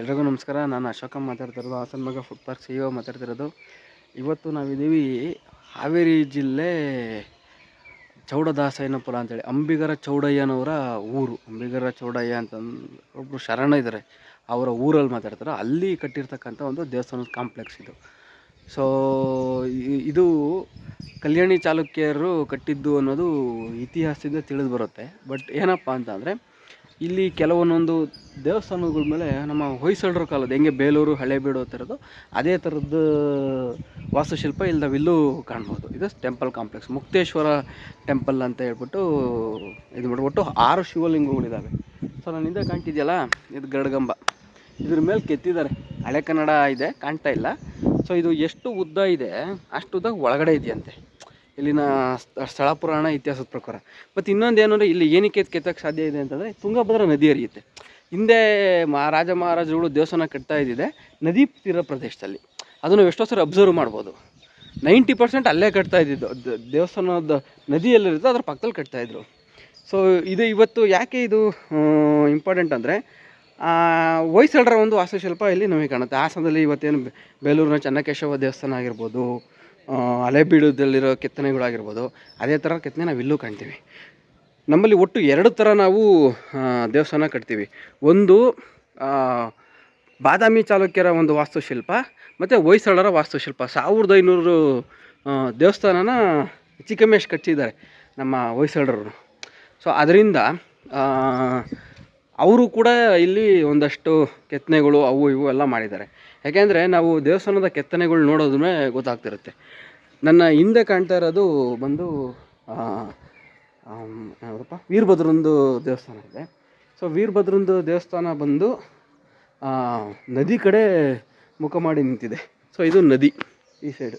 ಎಲ್ರಿಗೂ ನಮಸ್ಕಾರ. ನಾನು ಅಶೋಕ ಮಾತಾಡ್ತಿರೋದು, ಹಾಸನ ಮಗ ಫುಡ್ ಪಾರ್ಕ್ ಸಿ ಮಾತಾಡ್ತಿರೋದು. ಇವತ್ತು ನಾವಿದ್ದೀವಿ ಹಾವೇರಿ ಜಿಲ್ಲೆ ಚೌಡದಾಸಯ್ಯನಪುರ ಅಂತೇಳಿ. ಅಂಬಿಗರ ಚೌಡಯ್ಯನವರ ಊರು. ಅಂಬಿಗರ ಚೌಡಯ್ಯ ಅಂತ ಒಬ್ಬರು ಶರಣ ಇದ್ದಾರೆ ಅವರ ಊರಲ್ಲಿ ಮಾತಾಡ್ತಾರೆ ಅಲ್ಲಿ ಕಟ್ಟಿರ್ತಕ್ಕಂಥ ಒಂದು ದೇವಸ್ಥಾನದ ಕಾಂಪ್ಲೆಕ್ಸ್ ಇದು. ಸೊ ಇದು ಕಲ್ಯಾಣಿ ಚಾಲುಕ್ಯರು ಕಟ್ಟಿದ್ದು ಅನ್ನೋದು ಇತಿಹಾಸದಿಂದ ತಿಳಿದು ಬರುತ್ತೆ. ಬಟ್ ಏನಪ್ಪ ಅಂತಂದರೆ ಇಲ್ಲಿ ಕೆಲವೊಂದೊಂದು ದೇವಸ್ಥಾನಗಳ ಮೇಲೆ ನಮ್ಮ ಹೊಯ್ಸಳರ ಕಾಲದ, ಹೆಂಗೆ ಬೇಲೂರು, ಹಳೆಬೀಡು ಆ ಥರದ್ದು, ಅದೇ ಥರದ್ದು ವಾಸ್ತುಶಿಲ್ಪ ಇಲ್ಲಿ ಇಲ್ಲೂ ಕಾಣ್ಬೋದು. ಇದು ಟೆಂಪಲ್ ಕಾಂಪ್ಲೆಕ್ಸ್. ಮುಕ್ತೇಶ್ವರ ಟೆಂಪಲ್ ಅಂತ ಹೇಳ್ಬಿಟ್ಟು ಇದು ಮಾಡ್ಬಿಟ್ಟು ಆರು ಶಿವಲಿಂಗಗಳಿದ್ದಾವೆ ಸೊ ನಾನು ಹಿಂದೆ ಕಾಣ್ತಿದ್ಯಲ್ಲ? ಇದು ಗರಡ್ಗಂಬ. ಇದ್ರ ಮೇಲೆ ಕೆತ್ತಿದ್ದಾರೆ. ಹಳೆ ಕನ್ನಡ ಇದೆ, ಕಾಣ್ತಾ ಇಲ್ಲ. ಸೊ ಇದು ಎಷ್ಟು ಉದ್ದ ಇದೆ ಅಷ್ಟು ಉದ್ದ ಒಳಗಡೆ ಇದೆಯಂತೆ. ಇಲ್ಲಿನ ಸ್ಥ- ಸ್ಥಳ ಪುರಾಣ ಇತಿಹಾಸದ ಪ್ರಕಾರ. ಮತ್ತು ಇನ್ನೊಂದು ಏನು ಅಂದರೆ ಇಲ್ಲಿ ಏನಕ್ಕೆ ಕೆತ್ತಕ್ಕೆ ಸಾಧ್ಯ ಇದೆ ಅಂತಂದರೆ ತುಂಗಭದ್ರಾ ನದಿ ಹರಿಯುತ್ತೆ. ಹಿಂದೆ ಮಾ, ರಾಜ ಮಹಾರಾಜರುಗಳು ದೇವಸ್ಥಾನ ಕಟ್ತಾ ಇದ್ದಿದೆ, ನದಿ ತೀರ ಪ್ರದೇಶದಲ್ಲಿ. ಅದನ್ನು ಎಷ್ಟೋ ಸರಿ ಅಬ್ಸರ್ವ್ ಮಾಡ್ಬೋದು. ನೈಂಟಿ ಪರ್ಸೆಂಟ್ ಅಲ್ಲೇ ಕಟ್ತಾ ಇದ್ದಿದ್ದು ದೇವಸ್ಥಾನದ ನದಿ ಎಲ್ಲಿರುತ್ತೆ ಅದ್ರ ಪಕ್ಕದಲ್ಲಿ ಕಟ್ತಾ ಇದ್ರು. ಸೊ ಇದು ಇವತ್ತು ಯಾಕೆ ಇದು ಇಂಪಾರ್ಟೆಂಟ್ ಅಂದರೆ ಹೊಯ್ಸಳರ ಒಂದು ವಾಸ್ತುಶಿಲ್ಪ ಇಲ್ಲಿ ನಮಗೆ ಕಾಣುತ್ತೆ. ಹಾಸನದಲ್ಲಿ ಇವತ್ತೇನು ಬೇಲೂರಿನ ಚೆನ್ನಕೇಶವ ದೇವಸ್ಥಾನ ಆಗಿರ್ಬೋದು ಹಳೆಬೀಡದಲ್ಲಿರೋ ಕೆತ್ತನೆಗಳಾಗಿರ್ಬೋದು ಅದೇ ಥರ ಕೆತ್ತನೆ ನಾವು ಇಲ್ಲೂ ಕಾಣ್ತೀವಿ. ನಮ್ಮಲ್ಲಿ ಒಟ್ಟು ಎರಡು ಥರ ನಾವು ದೇವಸ್ಥಾನ ಕಟ್ತೀವಿ. ಒಂದು ಬಾದಾಮಿ ಚಾಲುಕ್ಯರ ಒಂದು ವಾಸ್ತುಶಿಲ್ಪ, ಮತ್ತು ಹೊಯ್ಸಳರ ವಾಸ್ತುಶಿಲ್ಪ. ಸಾವಿರದ ಐನೂರು ದೇವಸ್ಥಾನನ ಚಿಕ್ಕಮೇಶ್ ಕಟ್ಟಿದ್ದಾರೆ ನಮ್ಮ ಹೊಯ್ಸಳರು ಸೊ ಅದರಿಂದ ಅವರು ಕೂಡ ಇಲ್ಲಿ ಒಂದಷ್ಟು ಕೆತ್ತನೆಗಳು ಅವು ಇವು ಎಲ್ಲ ಮಾಡಿದ್ದಾರೆ. ಯಾಕೆಂದರೆ ನಾವು ದೇವಸ್ಥಾನದ ಕೆತ್ತನೆಗಳು ನೋಡೋದ್ರೆ ಗೊತ್ತಾಗ್ತಿರುತ್ತೆ. ನನ್ನ ಹಿಂದೆ ಕಾಣ್ತಾ ಇರೋದು ಬಂದು ಯಾವುದಪ್ಪ? ವೀರಭದ್ರಂದು ದೇವಸ್ಥಾನ ಇದೆ. ಸೊ ವೀರಭದ್ರಂದು ದೇವಸ್ಥಾನ ಬಂದು ನದಿ ಕಡೆ ಮುಖ ಮಾಡಿ ನಿಂತಿದೆ. ಸೊ ಇದು ನದಿ. ಈ ಸೈಡು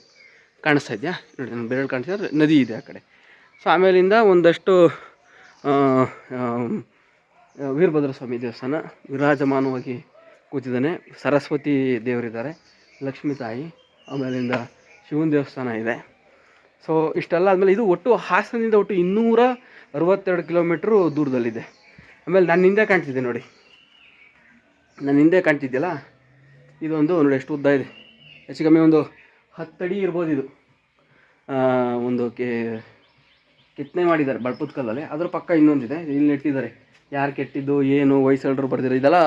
ಕಾಣಿಸ್ತಾ ಇದೆಯಾ? ನೋಡಿ ನಾನು ಬೇರೆ ಕಾಣಿಸ್ತಾ ನದಿ ಇದೆ ಆ ಕಡೆ. ಸೊ ಆಮೇಲಿಂದ ಒಂದಷ್ಟು ವೀರಭದ್ರ ಸ್ವಾಮಿ ದೇವಸ್ಥಾನ ವಿರಾಜಮಾನವಾಗಿ ಕೂತಿದ್ದಾನೆ. ಸರಸ್ವತಿ ದೇವರಿದ್ದಾರೆ, ಲಕ್ಷ್ಮೀ ತಾಯಿ, ಆಮೇಲಿಂದ ಶಿವನ ದೇವಸ್ಥಾನ ಇದೆ. ಸೊ ಇಷ್ಟೆಲ್ಲ ಆದಮೇಲೆ ಇದು ಒಟ್ಟು ಹಾಸನದಿಂದ ಒಟ್ಟು ಇನ್ನೂರ ಅರವತ್ತೆರಡು ಕಿಲೋಮೀಟ್ರು ದೂರದಲ್ಲಿದೆ. ಆಮೇಲೆ ನನ್ನ ಹಿಂದೆ ಕಾಣ್ತಿದ್ದೆ ನೋಡಿ. ನನ್ನ ಹಿಂದೆ ಕಾಣ್ತಿದ್ದಿಲ್ಲ ಇದೊಂದು ನೋಡಿ, ಎಷ್ಟು ಉದ್ದ ಇದೆ. ಹೆಚ್ಚು ಕಮ್ಮಿ ಒಂದು ಹತ್ತಡಿ ಇರ್ಬೋದು ಇದು. ಒಂದು ಕೆ, ಕೆತ್ತನೆ ಮಾಡಿದ್ದಾರೆ ಬಳಪದ ಕಲ್ಲಲ್ಲಿ ಅದ್ರ ಪಕ್ಕ ಇನ್ನೊಂದಿದೆ, ಇಲ್ಲಿ ನೆಟ್ಟಿದ್ದಾರೆ. ಯಾರು ಕೆಟ್ಟಿದ್ದು, ಏನು ಹೊಯ್ಸಳರು ಬರ್ದಿರೋ ಇದೆಲ್ಲ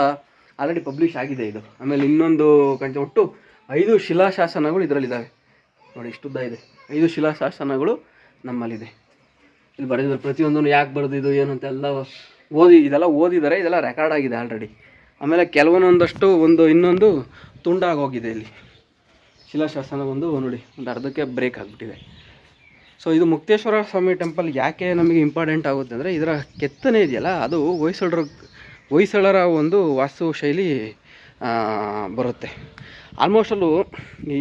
ಆಲ್ರೆಡಿ ಪಬ್ಲಿಷ್ ಆಗಿದೆ ಇದು. ಆಮೇಲೆ ಇನ್ನೊಂದು ಕಂಚ ಒಟ್ಟು ಐದು ಶಿಲಾಶಾಸನಗಳು ಇದರಲ್ಲಿದ್ದಾವೆ ನೋಡಿ ಇಷ್ಟು ಉದ್ದ ಇದೆ. ಐದು ಶಿಲಾಶಾಸನಗಳು ನಮ್ಮಲ್ಲಿದೆ. ಇಲ್ಲಿ ಬರೆದಿದ್ರು ಪ್ರತಿಯೊಂದನ್ನು ಯಾಕೆ ಬರೆದಿದ್ದು, ಏನು ಅಂತ ಎಲ್ಲ ಓದಿ, ಇದೆಲ್ಲ ಓದಿದ್ದಾರೆ ಇದೆಲ್ಲ ರೆಕಾರ್ಡ್ ಆಗಿದೆ ಆಲ್ರೆಡಿ ಆಮೇಲೆ ಕೆಲವೊಂದೊಂದಷ್ಟು ಒಂದು, ಇನ್ನೊಂದು ತುಂಡಾಗೋಗಿದೆ ಇಲ್ಲಿ. ಶಿಲಾಶಾಸನ ಒಂದು ನೋಡಿ, ಒಂದು ಅರ್ಧಕ್ಕೆ ಬ್ರೇಕ್ ಆಗಿಬಿಟ್ಟಿದೆ. ಸೊ ಇದು ಮುಕ್ತೇಶ್ವರ ಸ್ವಾಮಿ ಟೆಂಪಲ್ ಯಾಕೆ ನಮಗೆ ಇಂಪಾರ್ಟೆಂಟ್ ಆಗುತ್ತೆ ಅಂದರೆ ಇದರ ಕೆತ್ತನೆ ಇದೆಯಲ್ಲ, ಅದು ಹೊಯ್ಸಳರ ಹೊಯ್ಸಳರ ಒಂದು ವಾಸ್ತು ಶೈಲಿ ಬರುತ್ತೆ. ಆಲ್ಮೋಸ್ಟ್ ಅಲ್ಲೂ ಈ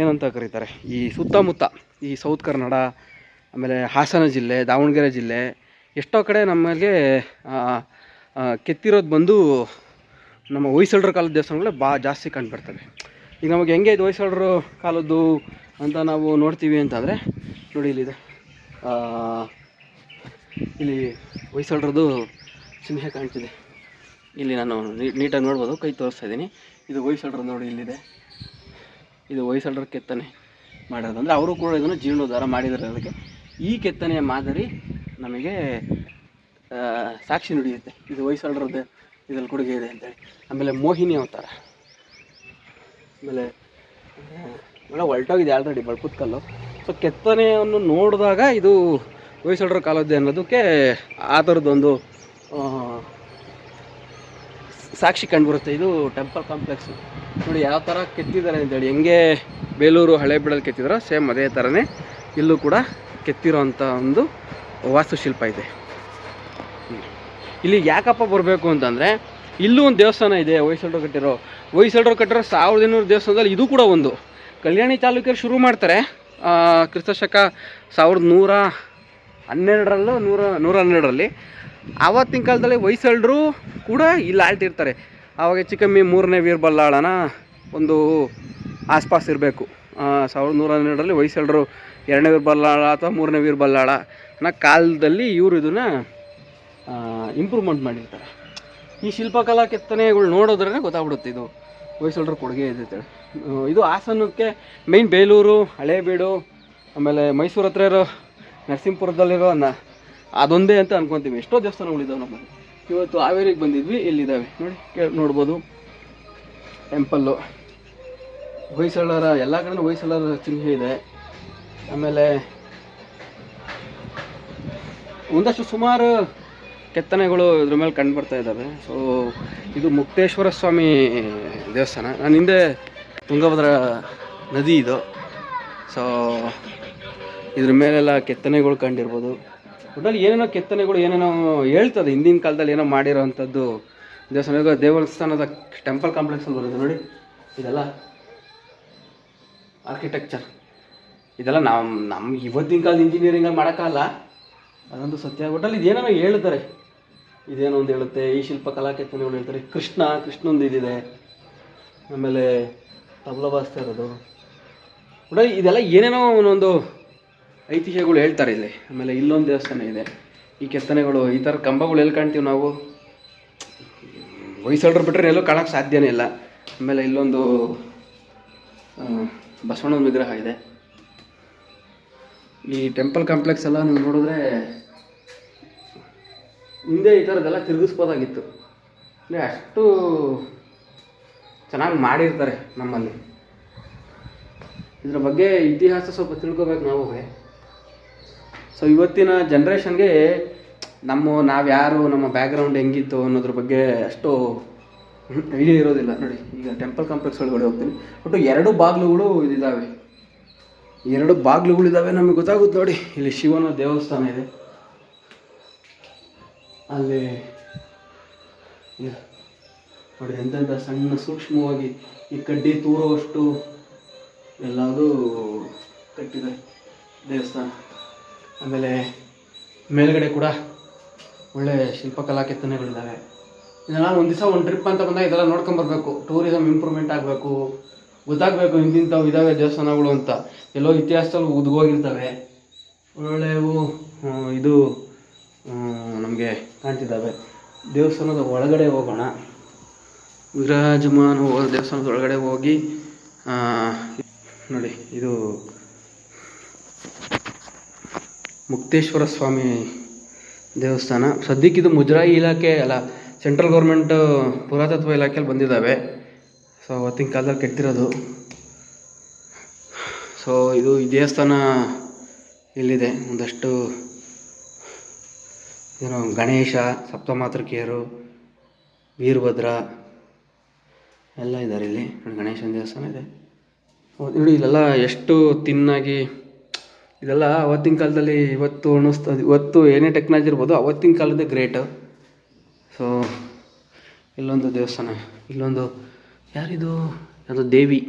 ಏನಂತ ಕರೀತಾರೆ, ಈ ಸುತ್ತಮುತ್ತ ಈ ಸೌತ್ ಕನ್ನಡ ಆಮೇಲೆ ಹಾಸನ ಜಿಲ್ಲೆ, ದಾವಣಗೆರೆ ಜಿಲ್ಲೆ, ಎಷ್ಟೋ ಕಡೆ ನಮಗೆ ಕೆತ್ತಿರೋದು ಬಂದು ನಮ್ಮ ಹೊಯ್ಸಳರ ಕಾಲದ ದೇವಸ್ಥಾನಗಳೇ ಭಾಳ ಜಾಸ್ತಿ ಕಂಡುಬರ್ತವೆ ಈಗ ನಮಗೆ ಹೆಂಗೆ ಇದು ಹೊಯ್ಸಳರು ಕಾಲದ್ದು ಅಂತ ನಾವು ನೋಡ್ತೀವಿ ಅಂತಂದರೆ, ನೋಡಿ ಇಲ್ಲಿದೆ. ಇಲ್ಲಿ ಹೊಯ್ಸಳರದ್ದು ಚಿಹ್ನೆ ಕಾಣ್ತಿದೆ. ಇಲ್ಲಿ ನಾನು ನೀಟಾಗಿ ನೋಡ್ಬೋದು, ಕೈ ತೋರಿಸ್ತಾ ಇದ್ದೀನಿ. ಇದು ಹೊಯ್ಸಳರು ನೋಡಿ ಇಲ್ಲಿದೆ. ಇದು ಹೊಯ್ಸಳರ ಕೆತ್ತನೆ ಮಾಡೋದು ಅಂದರೆ ಅವರು ಕೂಡ ಇದನ್ನು ಜೀರ್ಣೋದ್ಧಾರ ಮಾಡಿದ್ದಾರೆ ಅದಕ್ಕೆ. ಈ ಕೆತ್ತನೆಯ ಮಾದರಿ ನಮಗೆ ಸಾಕ್ಷಿ ನುಡಿಯುತ್ತೆ. ಇದು ಹೊಯ್ಸಳರದ್ದು ಇದ್ರಲ್ಲಿ ಕೊಡುಗೆ ಇದೆ ಅಂತೇಳಿ. ಆಮೇಲೆ ಮೋಹಿನಿ ಅವತಾರ. ಆಮೇಲೆ ಒಳ್ಳೆ ಹೊರಟೋಗಿದೆ ಆಲ್ರೆಡಿ ಬಳ್ಪುತ್ಕಲ್ಲು ಕಲ್ಲು ಸೊ ಕೆತ್ತನೆಯನ್ನು ನೋಡಿದಾಗ ಇದು ಹೊಯ್ಸಳರ ಕಾಲದ್ದೇ ಅನ್ನೋದಕ್ಕೆ ಆ ಥರದ್ದೊಂದು ಸಾಕ್ಷಿ ಸಾಕ್ಷಿ ಕಂಡುಬರುತ್ತೆ. ಇದು ಟೆಂಪಲ್ ಕಾಂಪ್ಲೆಕ್ಸ್ ನೋಡಿ, ಯಾವ ಥರ ಕೆತ್ತಿದ್ದಾರೆ ಅಂತೇಳಿ. ಹೆಂಗೆ ಬೇಲೂರು ಹಳೇಬೀಡಲ್ಲಿ ಕೆತ್ತಿದ್ರೋ, ಸೇಮ್ ಅದೇ ಥರನೇ ಇಲ್ಲೂ ಕೂಡ ಕೆತ್ತಿರೋ ಅಂಥ ಒಂದು ವಾಸ್ತುಶಿಲ್ಪ ಇದೆ. ಇಲ್ಲಿ ಯಾಕಪ್ಪ ಬರಬೇಕು ಅಂತಂದರೆ, ಇಲ್ಲೂ ಒಂದು ದೇವಸ್ಥಾನ ಇದೆ, ಹೊಯ್ಸಳರು ಕಟ್ಟಿರೋ. ಹೊಯ್ಸಳರು ಕಟ್ಟಿರೋ ಸಾವಿರದ ಇನ್ನೂರು ದೇವಸ್ಥಾನದಲ್ಲಿ ಇದು ಕೂಡ ಒಂದು. ಕಲ್ಯಾಣಿ ಚಾಲುಕ್ಯರು ಶುರು ಮಾಡ್ತಾರೆ. ಕ್ರಿಸ್ತಶಕ ಸಾವಿರದ ನೂರ ಹನ್ನೆರಡರಲ್ಲೂ, ನೂರ ನೂರ ಹನ್ನೆರಡರಲ್ಲಿ. ಆವತ್ತಿನ ಕಾಲದಲ್ಲಿ ಹೊಯ್ಸಳರು ಕೂಡ ಇಲ್ಲಿ ಆಳ್ತಿರ್ತಾರೆ. ಆವಾಗ ಚಿಕ್ಕಮ್ಮಿ ಕಮ್ಮಿ ಮೂರನೇ ವೀರಬಲ್ಲಾಳನ ಒಂದು ಆಸ್ಪಾಸ್ ಇರಬೇಕು. ಸಾವಿರದ ನೂರ ಹನ್ನೆರಡರಲ್ಲಿ ಹೊಯ್ಸಳರು ಎರಡನೇ ವೀರಬಲ್ಲಾಳ ಅಥವಾ ಮೂರನೇ ವೀರಬಲ್ಲಾಳ ಅನ್ನೋ ಕಾಲದಲ್ಲಿ ಇವರು ಇದನ್ನು ಇಂಪ್ರೂವ್ಮೆಂಟ್ ಮಾಡಿರ್ತಾರೆ. ಈ ಶಿಲ್ಪಕಲಾ ಕೆತ್ತನೆಗಳು ನೋಡೋದ್ರೇ ಗೊತ್ತಾಗ್ಬಿಡುತ್ತೆ ಇದು. ಹೊಯ್ಸಳರ ಕೊಡುಗೆ ಇದೆ ಅಂತೇಳಿ. ಇದು ಹಾಸನಕ್ಕೆ ಮೇಯ್ನ್ ಬೇಲೂರು, ಹಳೇಬೀಡು, ಆಮೇಲೆ ಮೈಸೂರು ಹತ್ರ ಇರೋ ನರಸಿಂಹಪುರದಲ್ಲಿರೋ ನ ಅದೊಂದೇ ಅಂತ ಅನ್ಕೊತೀವಿ. ಎಷ್ಟೋ ದೇವಸ್ಥಾನಗಳಿದ್ದಾವೆ ನಮ್ಮಲ್ಲಿ ಇವತ್ತು ಹಾವೇರಿಗೆ ಬಂದಿದ್ವಿ ಇಲ್ಲಿದ್ದಾವೆ ನೋಡಿ ಕೇಳಿ ನೋಡ್ಬೋದು. ಟೆಂಪಲ್ಲು ಹೊಯ್ಸಳರ, ಎಲ್ಲ ಕಡೆನೂ ಹೊಯ್ಸಳರ ಚಿಹ್ನೆ ಇದೆ. ಆಮೇಲೆ ಒಂದಷ್ಟು ಸುಮಾರು ಕೆತ್ತನೆಗಳು ಇದ್ರ ಮೇಲೆ ಕಂಡು ಬರ್ತಾ ಇದ್ದಾವೆ ಸೊ ಇದು ಮುಕ್ತೇಶ್ವರ ಸ್ವಾಮಿ ದೇವಸ್ಥಾನ. ನಾನು ಹಿಂದೆ ತುಂಗಭದ್ರಾ ನದಿ ಇದು. ಸೊ ಇದ್ರ ಮೇಲೆಲ್ಲ ಕೆತ್ತನೆಗಳು ಕಂಡಿರ್ಬೋದು. ಒಟ್ಟಲ್ಲಿ ಏನೇನೋ ಕೆತ್ತನೆಗಳು ಏನೇನೋ ಹೇಳ್ತದೆ. ಹಿಂದಿನ ಕಾಲದಲ್ಲಿ ಏನೋ ಮಾಡಿರೋ ಅಂಥದ್ದು ದೇವಸ್ಥಾನ ದೇವಸ್ಥಾನದ ಟೆಂಪಲ್ ಕಾಂಪ್ಲೆಕ್ಸಲ್ಲಿ ಬರುತ್ತೆ ನೋಡಿ. ಇದೆಲ್ಲ ಆರ್ಕಿಟೆಕ್ಚರ್ ಇದೆಲ್ಲ ನಮ್ಮ ನಮ್ಮ ಇವತ್ತಿನ ಕಾಲದ ಇಂಜಿನಿಯರಿಂಗಲ್ಲಿ ಮಾಡೋಕ್ಕಲ್ಲ ಅದೊಂದು ಸತ್ಯ. ಒಟ್ಟಲ್ಲಿ ಇದೇನೋ ಹೇಳ್ತಾರೆ. ಇದೇನೋ ಒಂದು ಹೇಳುತ್ತೆ, ಈ ಶಿಲ್ಪ ಕೆತ್ತನೆಗಳು ಹೇಳ್ತಾರೆ, ಕೃಷ್ಣ ಕೃಷ್ಣಂದು ಇದಿದೆ. ಆಮೇಲೆ ತಬಲ ಬಾರಿಸ್ತಾ ಇರೋದು ಕೂಡ ಇದೆಲ್ಲ ಏನೇನೋ ಒಂದೊಂದು ಐತಿಹ್ಯಗಳು ಹೇಳ್ತಾರೆ ಇಲ್ಲಿ. ಆಮೇಲೆ ಇಲ್ಲೊಂದು ದೇವಸ್ಥಾನ ಇದೆ. ಈ ಕೆತ್ತನೆಗಳು, ಈ ಥರ ಕಂಬಗಳು ಎಲ್ಲಿ ಕಾಣ್ತೀವಿ ನಾವು? ಹೊಯ್ಸಳರು ಬಿಟ್ಟರೆ ಎಲ್ಲೂ ಕಾಣೋಕ್ಕೆ ಸಾಧ್ಯನೇ ಇಲ್ಲ. ಆಮೇಲೆ ಇಲ್ಲೊಂದು ಬಸವಣ್ಣನ ವಿಗ್ರಹ ಇದೆ. ಈ ಟೆಂಪಲ್ ಕಾಂಪ್ಲೆಕ್ಸ್ ಎಲ್ಲ ನೀವು ನೋಡಿದ್ರೆ ಹಿಂದೆ ಈ ಥರದ್ದೆಲ್ಲ ತಿರುಗಿಸ್ಬೋದಾಗಿತ್ತು. ಅಂದರೆ ಅಷ್ಟು ಚೆನ್ನಾಗಿ ಮಾಡಿರ್ತಾರೆ ನಮ್ಮಲ್ಲಿ. ಇದ್ರ ಬಗ್ಗೆ ಇತಿಹಾಸ ಸ್ವಲ್ಪ ತಿಳ್ಕೊಬೇಕು ನಾವು. ಸೊ ಇವತ್ತಿನ ಜನ್ರೇಷನ್ಗೆ ನಮ್ಮ ನಾವು ಯಾರು, ನಮ್ಮ ಬ್ಯಾಕ್ಗ್ರೌಂಡ್ ಹೆಂಗಿತ್ತು ಅನ್ನೋದ್ರ ಬಗ್ಗೆ ಅಷ್ಟು ಐಡಿಯಾ ಇರೋದಿಲ್ಲ ನೋಡಿ. ಈಗ ಟೆಂಪಲ್ ಕಾಂಪ್ಲೆಕ್ಸ್ ಒಳಗಡೆ ಹೋಗ್ತೀನಿ. ಒಟ್ಟು ಎರಡು ಬಾಗಿಲುಗಳು ಇದಿದ್ದಾವೆ ಎರಡು ಬಾಗಿಲುಗಳಿದ್ದಾವೆ ನಮಗೆ ಗೊತ್ತಾಗುತ್ತೆ ನೋಡಿ. ಇಲ್ಲಿ ಶಿವನ ದೇವಸ್ಥಾನ ಇದೆ. ಅಲ್ಲಿ ನೋಡಿ, ಎಂತೆಂಥ ಸಣ್ಣ ಸೂಕ್ಷ್ಮವಾಗಿ ಈ ಕಡ್ಡಿ ತೂರುವಷ್ಟು ಎಲ್ಲದೂ ಕಟ್ಟಿದ್ದಾರೆ ದೇವಸ್ಥಾನ. ಆಮೇಲೆ ಮೇಲ್ಗಡೆ ಕೂಡ ಒಳ್ಳೆ ಶಿಲ್ಪಕಲಾ ಕೆತ್ತನೆಗಳಿದ್ದಾವೆ ನಾನು ಒಂದು ದಿವಸ ಒಂದು ಟ್ರಿಪ್ ಅಂತ ಬಂದಾಗ ಇದೆಲ್ಲ ನೋಡ್ಕೊಂಬರ್ಬೇಕು. ಟೂರಿಸಮ್ ಇಂಪ್ರೂವ್ಮೆಂಟ್ ಆಗಬೇಕು, ಗೊತ್ತಾಗಬೇಕು ಇಂತಿಂಥವು ಇದಾವೆ ದೇವಸ್ಥಾನಗಳು ಅಂತ. ಎಲ್ಲೋ ಇತಿಹಾಸದಲ್ಲಿ ಉದ್ಗೋಗಿರ್ತವೆ. ಒಳ್ಳೆಯವು ಇದು ನಮಗೆ ಕಾಣ್ತಿದ್ದಾವೆ. ದೇವಸ್ಥಾನದ ಒಳಗಡೆ ಹೋಗೋಣ. ವಿರಾಜಮಾನ ದೇವಸ್ಥಾನದ ಒಳಗಡೆ ಹೋಗಿ ನೋಡಿ, ಇದು ಮುಕ್ತೇಶ್ವರ ಸ್ವಾಮಿ ದೇವಸ್ಥಾನ. ಸದ್ಯಕ್ಕೆ ಇದು ಮುಜರಾಯಿ ಇಲಾಖೆ ಅಲ್ಲ, ಸೆಂಟ್ರಲ್ ಗೌರ್ಮೆಂಟ್ ಪುರಾತತ್ವ ಇಲಾಖೆಯಲ್ಲಿ ಬಂದಿದ್ದಾವೆ. ಸೊ ಅವತ್ತಿನ ಕಾಲದಲ್ಲಿ ಕೆಟ್ಟಿರೋದು ಸೊ ಇದು ಈ ದೇವಸ್ಥಾನ ಇಲ್ಲಿದೆ. ಒಂದಷ್ಟು ಏನೋ ಗಣೇಶ, ಸಪ್ತಮಾತೃಕೆಯರು, ವೀರಭದ್ರ ಎಲ್ಲ ಇದ್ದಾರೆ ಇಲ್ಲಿ. ಗಣೇಶನ ದೇವಸ್ಥಾನ ಇದೆ. ನೋಡಿ, ಇಲ್ಲೆಲ್ಲ ಎಷ್ಟು ತಿನ್ನಾಗಿ, ಇದೆಲ್ಲ ಅವತ್ತಿನ ಕಾಲದಲ್ಲಿ ಇವತ್ತು ಅನಿಸ್ತದೆ ಇವತ್ತು ಏನೇ ಟೆಕ್ನಾಲಜಿ ಇರ್ಬೋದು, ಅವತ್ತಿನ ಕಾಲದ ಗ್ರೇಟ್ ಸೊ ಇಲ್ಲೊಂದು ದೇವಸ್ಥಾನ, ಇಲ್ಲೊಂದು ಯಾರಿದು? ಅದು ದೇವಿ.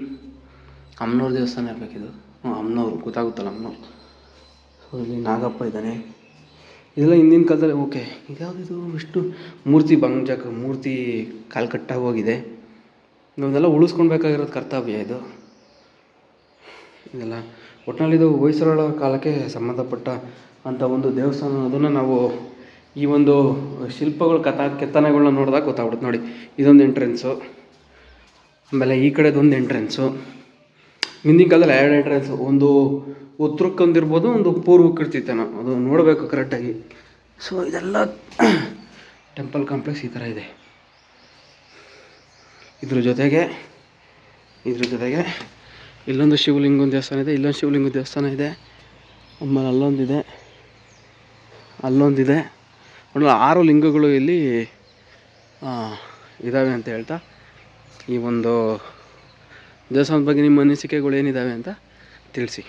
ಅಮ್ಮನವ್ರ ದೇವಸ್ಥಾನ ಇರಬೇಕಿದು. ಹ್ಞೂ ಅಮ್ಮನವ್ರು ಗೊತ್ತಾಗುತ್ತಲ್ಲ ಅಮ್ಮನವ್ರು ಸೊ ಇಲ್ಲಿ ನಾಗಪ್ಪ ಇದ್ದಾನೆ. ಇದೆಲ್ಲ ಹಿಂದಿನ ಕಾಲದಲ್ಲಿ, ಓಕೆ, ಇದ್ಯಾವುದಿದು ಇಷ್ಟು ಮೂರ್ತಿ ಬಂಜಕ, ಮೂರ್ತಿ ಕಾಲ್ಕಟ್ಟಾಗಿ ಹೋಗಿದೆ ಇವನ್ನೆಲ್ಲ ಉಳಿಸ್ಕೊಳ್ಬೇಕಾಗಿರೋದು ಕರ್ತವ್ಯ ಇದು. ಇದೆಲ್ಲ, ಒಟ್ನಲ್ಲಿ ಇದು ಹೊಯ್ಸಳರ ಕಾಲಕ್ಕೆ ಸಂಬಂಧಪಟ್ಟ ಅಂಥ ಒಂದು ದೇವಸ್ಥಾನ ಅದನ್ನು ನಾವು ಈ ಒಂದು ಶಿಲ್ಪಗಳು ಕಥಾ ಕೆತ್ತನೆಗಳನ್ನ ನೋಡಿದಾಗ ಗೊತ್ತಾಗ್ಬಿಡುತ್ತೆ ನೋಡಿ, ಇದೊಂದು ಎಂಟ್ರೆನ್ಸು ಆಮೇಲೆ ಈ ಕಡೆದೊಂದು ಎಂಟ್ರೆನ್ಸು ಹಿಂದಿನ ಕಾಲದಲ್ಲಿ ಎರಡು ಎಂಟ್ರೆನ್ಸು ಒಂದು ಉತ್ತರಕ್ಕೊಂದಿರ್ಬೋದು, ಒಂದು ಪೂರ್ವಕ್ಕೆ ಇರ್ತಿತ್ತೇನೋ ಅದು ನೋಡಬೇಕು ಕರೆಕ್ಟಾಗಿ ಸೊ ಇದೆಲ್ಲ ಟೆಂಪಲ್ ಕಾಂಪ್ಲೆಕ್ಸ್ ಈ ಥರ ಇದೆ. ಇದ್ರ ಜೊತೆಗೆ ಇದ್ರ ಜೊತೆಗೆ ಇಲ್ಲೊಂದು ಶಿವಲಿಂಗ ದೇವಸ್ಥಾನ ಇದೆ, ಇಲ್ಲೊಂದು ಶಿವಲಿಂಗ ದೇವಸ್ಥಾನ ಇದೆ. ಆಮೇಲೆ ಅಲ್ಲೊಂದಿದೆ ಅಲ್ಲೊಂದಿದೆ. ಒಟ್ಟು ಆರು ಲಿಂಗಗಳು ಇಲ್ಲಿ ಇದ್ದಾವೆ ಅಂತ ಹೇಳ್ತಾ ಈ ಒಂದು ದೇವಸ್ಥಾನದ ಬಗ್ಗೆ ನಿಮ್ಮ ಅನಿಸಿಕೆಗಳು ಏನಿದ್ದಾವೆ ಅಂತ ತಿಳಿಸಿ.